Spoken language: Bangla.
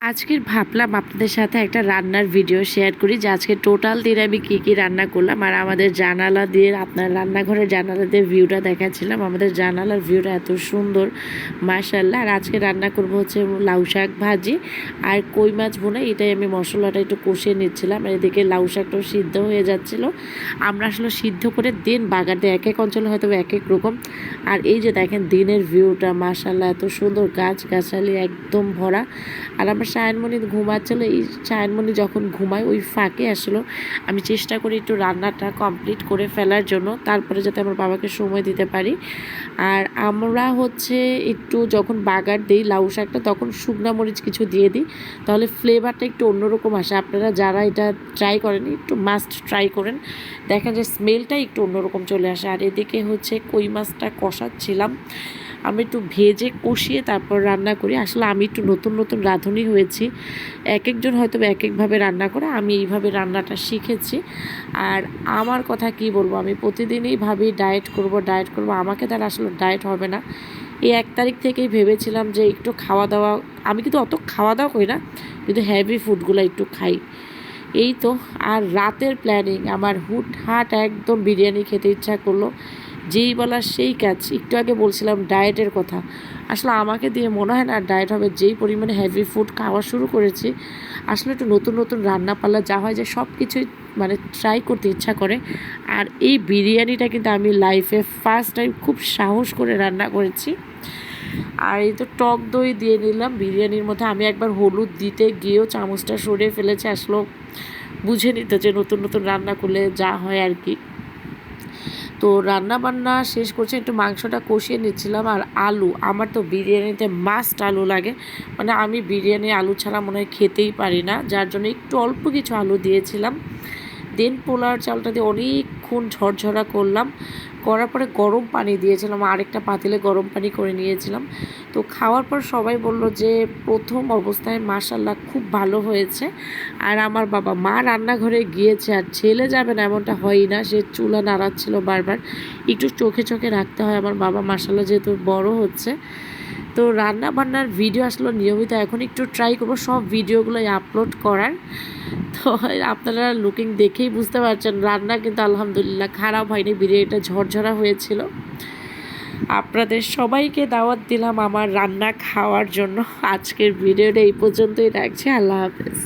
আজকের ভাবলাম আপনাদের সাথে একটা রান্নার ভিডিও শেয়ার করি, যে আজকে টোটাল দিন আমি কী কী রান্না করলাম আর আমাদের জানালা দিয়ে, আপনার রান্নাঘরের জানালা দিয়ে ভিউটা দেখাচ্ছিলাম। আমাদের জানালার ভিউটা এত সুন্দর মাশাল্লাহ আর আজকে রান্না করব হচ্ছে লাউ শাক ভাজি আর কই মাছ ভুনা এটাই আমি মশলাটা একটু কষিয়ে নিচ্ছিলাম আর এদিকে লাউ শাকটাও সিদ্ধ হয়ে যাচ্ছিল। আমরা আসলে সিদ্ধ করে দিন, বাগাতে এক এক অঞ্চলে হয়তো এক এক রকম। আর এই যে দেখেন দিনের ভিউটা মাশাল্লাহ এত সুন্দর গাছ গাছালি একদম ভরা। আর আমার সায়নমণি ঘুমাচ্ছিল, এই সায়নমণি যখন ঘুমায় ওই ফাঁকে আসলো। আমি চেষ্টা করি একটু রান্নাটা কমপ্লিট করে ফেলার জন্য, তারপরে যাতে আমার বাবাকে সময় দিতে পারি। আর আমরা হচ্ছে একটু যখন বাগার দিই লাউ শাকটা, তখন শুকনা মরিচ কিছু দিয়ে দিই। তাহলে ফ্লেভারটা একটু অন্যরকম আসে। আপনারা যারা এটা ট্রাই করেন, একটু মাস্ট ট্রাই করেন দেখেন যে স্মেলটা একটু অন্যরকম চলে আসে। আর এদিকে হচ্ছে কই মাছটা কষাচ্ছিলাম আমি একটু ভেজে কষিয়ে তারপর রান্না করি। আসলে আমি একটু নতুন নতুন রাঁধুনি হয়েছি। এক একজন হয়তো এক একভাবে রান্না করে, আমি এইভাবে রান্নাটা শিখেছি। আর আমার কথা কি বলব, আমি প্রতিদিনই ভাবি ডায়েট করব ডায়েট করব। আমাকে তার আসলে ডায়েট হবে না। এই এক তারিখ থেকেই ভেবেছিলাম যে একটু খাওয়া দাওয়া আমি কিন্তু অত খাওয়া দাওয়া করি না, কিন্তু হ্যাভি ফুডগুলো একটু খাই। এই তো, আর রাতের প্ল্যানিং আমার হুট হাট একদম বিরিয়ানি খেতে ইচ্ছা করল। যেই বলার সেই কাজ একটু আগে বলছিলাম ডায়েটের কথা। আসলে আমাকে দিয়ে মনে হয় না ডায়েট হবে, যেই পরিমাণে হেভি ফুড খাওয়া শুরু করেছি, আসলে একটু নতুন নতুন রান্না পাল্লা যা হয় যে সব কিছুই মানে ট্রাই করতে ইচ্ছা করে। আর এই বিরিয়ানিটা কিন্তু আমি লাইফে ফার্স্ট টাইম খুব সাহস করে রান্না করেছি। আর এই তো টক দই দিয়ে নিলাম, বিরিয়ানির মধ্যে আমি একবার হলুদ দিতে গিয়েও চামচটা সরিয়ে ফেলেছে আসলো বুঝে নিত যে নতুন নতুন রান্না করলে যা হয় আর কি। তো রান্না বান্না শেষ করছে, একটু মাংসটা কষিয়ে নিচ্ছিলাম আর আলু। আমার তো বিরিয়ানিতে মাস্ট আলু লাগে। মানে আমি বিরিয়ানি আলু ছাড়া মনে হয় খেতেই পারি না। যার জন্য একটু অল্প কিছু আলু দিয়েছিলাম। দেন পোলার চালটা দিয়ে অনেকক্ষণ ঝরঝরা করলাম। করার পরে গরম পানি দিয়েছিলাম, আরেকটা পাতিলে গরম পানি করে নিয়েছিলাম। তো খাওয়ার পর সবাই বলল যে, প্রথম অবস্থায় মাসাল্লাহ খুব ভালো হয়েছে। আর আমার বাবা মা রান্নাঘরে গিয়েছে, আর ছেলে যাবে না, এমনটা হয়ই না। সে চুলা নাড়াচ্ছিল বারবার। একটু চোখে চোখে রাখতে হয়। আমার বাবা মাসাল্লাহ যেহেতু বড় হচ্ছে তো রান্না বান্নার ভিডিও আসলো নিয়মিত, এখন একটু ট্রাই করব সব ভিডিওগুলোই আপলোড করার। তো আপনারা লুকিং দেখেই বুঝতে পারছেন, রান্না কিন্তু আলহামদুলিল্লাহ খারাপ হয়নি, বিরিয়ানিটা ঝরঝরা হয়েছিল। আপনাদের সবাইকে দাওয়াত দিলাম আমার রান্না খাওয়ার জন্য। আজকের ভিডিওটা এই পর্যন্তই রাখছি, আল্লাহ হাফেজ।